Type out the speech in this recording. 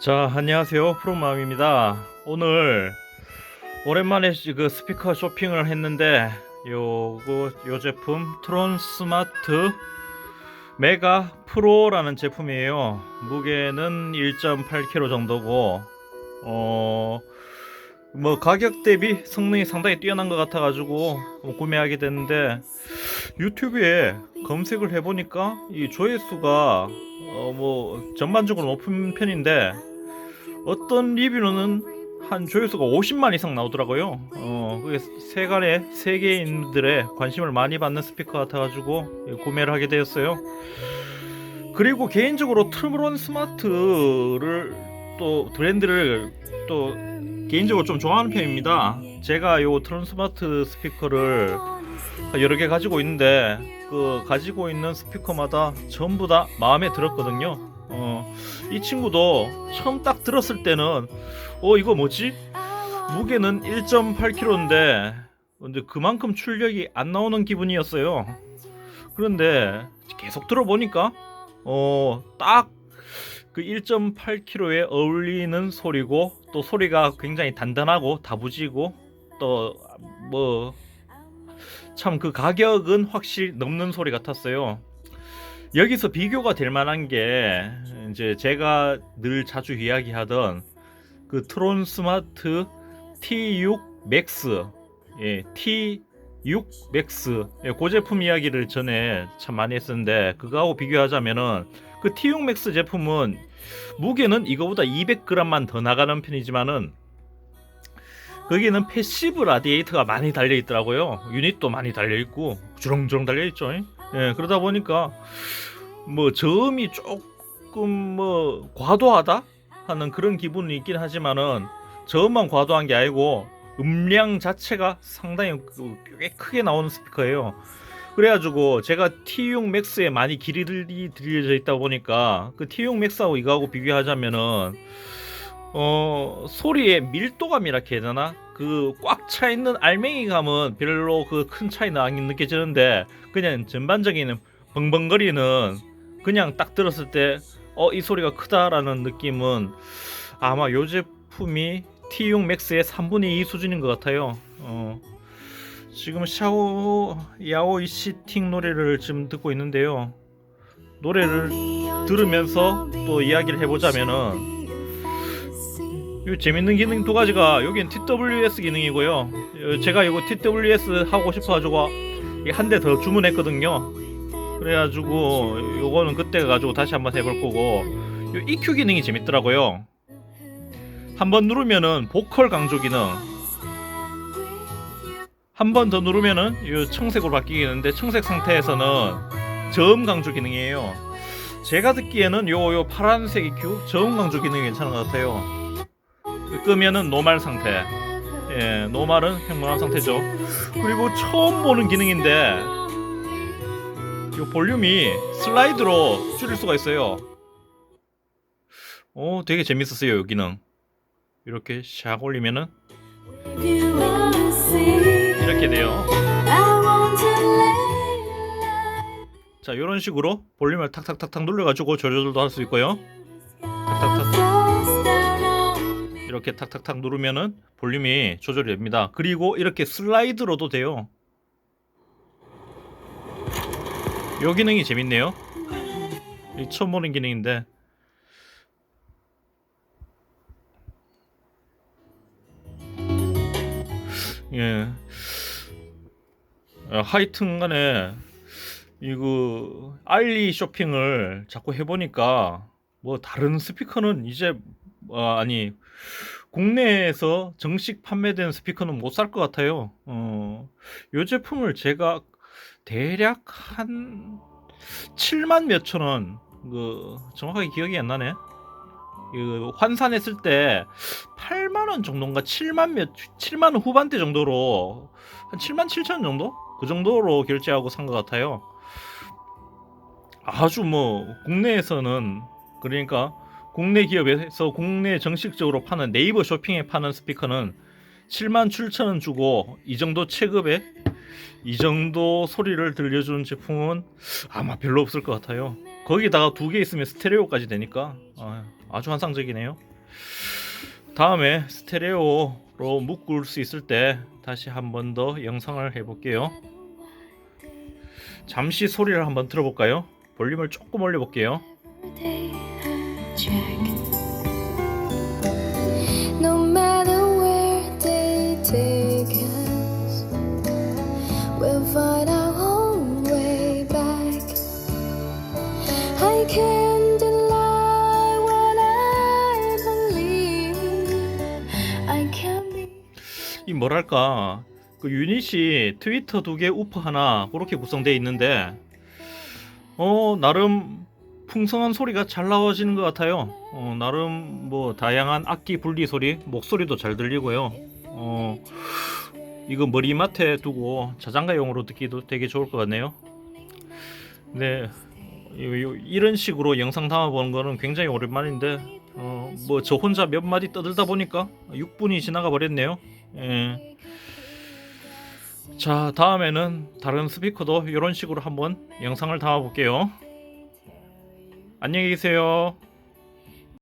자, 안녕하세요. 프로마음입니다. 오늘 오랜만에 그 스피커 쇼핑을 했는데 요거 요 제품 트론 스마트 메가 프로라는 제품이에요. 무게는 1.8kg 정도고 어 뭐 가격 대비 성능이 상당히 뛰어난 것 같아 가지고 구매하게 됐는데 유튜브에 검색을 해 보니까 이 조회수가 어 뭐 전반적으로 높은 편인데 어떤 리뷰는 한 조회수가 50만 이상 나오더라고요. 어, 세간의 세계인들의 관심을 많이 받는 스피커 같아가지고 구매를 하게 되었어요. 그리고 개인적으로 트루론 스마트를 또 브랜드를 또 개인적으로 좀 좋아하는 편입니다. 제가 요 트론 스마트 스피커를 여러 개 가지고 있는데 그 가지고 있는 스피커마다 전부 다 마음에 들었거든요. 어, 이 친구도 처음 딱 들었을 때는 어 이거 뭐지? 무게는 1.8kg인데 근데 그만큼 출력이 안 나오는 기분이었어요. 그런데 계속 들어보니까 어 딱 그 1.8kg에 어울리는 소리고 또 소리가 굉장히 단단하고 다부지고 또 뭐 참 그 가격은 확실히 넘는 소리 같았어요. 여기서 비교가 될 만한 게 이제 제가 늘 자주 이야기하던 그 트론 스마트 T6 맥스 예, T6 맥스 예, 그 제품 이야기를 전에 참 많이 했었는데 그거하고 비교하자면은 그 T6 맥스 제품은 무게는 이거보다 200g만 더 나가는 편이지만은 거기는 패시브 라디에이터가 많이 달려 있더라고요. 유닛도 많이 달려 있고 주렁주렁 달려 있죠. 예, 그러다 보니까 뭐 저음이 조금 뭐 과도하다 하는 그런 기분이 있긴 하지만은 저음만 과도한 게 아니고 음량 자체가 상당히 그꽤 크게 나오는 스피커예요. 그래가지고 제가 T6 맥스에 많이 길이 들려져 있다 보니까 그 T6 맥스하고 이거하고 비교하자면은 어 소리의 밀도감이라 해야 되나 그 꽉 차 있는 알맹이 감은 별로 그 큰 차이는 안 느껴지는데 그냥 전반적인 벙벙거리는 그냥 딱 들었을 때 어 이 소리가 크다라는 느낌은 아마 요 제품이 T6 맥스의 3분의 2 수준인 것 같아요. 어 지금 샤오 야오 이 시팅 노래를 지금 듣고 있는데요. 노래를 들으면서 또 이야기를 해보자면은 요 재밌는 기능 두 가지가 여기는 TWS 기능이고요. 어, 제가 이거 TWS 하고 싶어가지고 한 대 더 주문했거든요. 그래가지고 요거는 그때 가지고 다시 한번 해볼 거고 요 EQ 기능이 재밌더라고요. 한번 누르면은 보컬 강조 기능. 한 번 더 누르면은 요 청색으로 바뀌겠는데 청색 상태에서는 저음 강조 기능이에요. 제가 듣기에는 요 요 파란색 EQ 저음 강조 기능이 괜찮은 것 같아요. 끄면은 노말 상태. 예, 노말은 평범한 상태죠. 그리고 처음 보는 기능인데 이 볼륨이 슬라이드로 줄일 수가 있어요. 오, 되게 재밌었어요, 이 기능. 이렇게 샥 올리면은 이렇게 돼요. 자, 이런 식으로 볼륨을 탁탁탁탁 눌러가지고 조절도 할 수 있고요. 탁탁탁. 이렇게 탁탁탁 누르면은 볼륨이 조절이 됩니다. 그리고 이렇게 슬라이드로도 돼요. 요 기능이 재밌네요. 이 처음 보는 기능인데 예. 어, 하여튼 간에 이거 알리 쇼핑을 자꾸 해보니까 뭐 다른 스피커는 이제 어, 아니 국내에서 정식 판매된 스피커는 못 살 것 같아요. 어, 요 제품을 제가 대략 한 7만 몇천 원, 그 정확하게 기억이 안 나네. 그 환산했을 때 8만 원 정도인가 7만 몇 7만 원 후반대 정도로 한 7만 7천 정도 그 정도로 결제하고 산 것 같아요. 아주 뭐 국내에서는 그러니까 국내 기업에서 국내 정식적으로 파는 네이버 쇼핑에 파는 스피커는 7만 7천 원 주고 이 정도 체급에 이 정도 소리를 들려주는 제품은 아마 별로 없을 것 같아요. 거기다가 두 개 있으면 스테레오까지 되니까 아, 아주 환상적이네요. 다음에 스테레오로 묶을 수 있을 때 다시 한 번 더 영상을 해볼게요. 잠시 소리를 한번 들어볼까요? 볼륨을 조금 올려볼게요. 뭐랄까 그 유닛이 트위터 두 개 우프 하나 그렇게 구성되어 있는데 어 나름 풍성한 소리가 잘 나와지는 것 같아요. 어 나름 뭐 다양한 악기 분리 소리 목소리도 잘 들리고요. 어 이거 머리맡에 두고 자장가용으로 듣기도 되게 좋을 것 같네요. 네. 이런 식으로 영상 담아보는 거는 굉장히 오랜만인데 어 뭐 저 혼자 몇 마디 떠들다 보니까 6분이 지나가 버렸네요. 예. 자 다음에는 다른 스피커도 이런 식으로 한번 영상을 담아 볼게요. 안녕히 계세요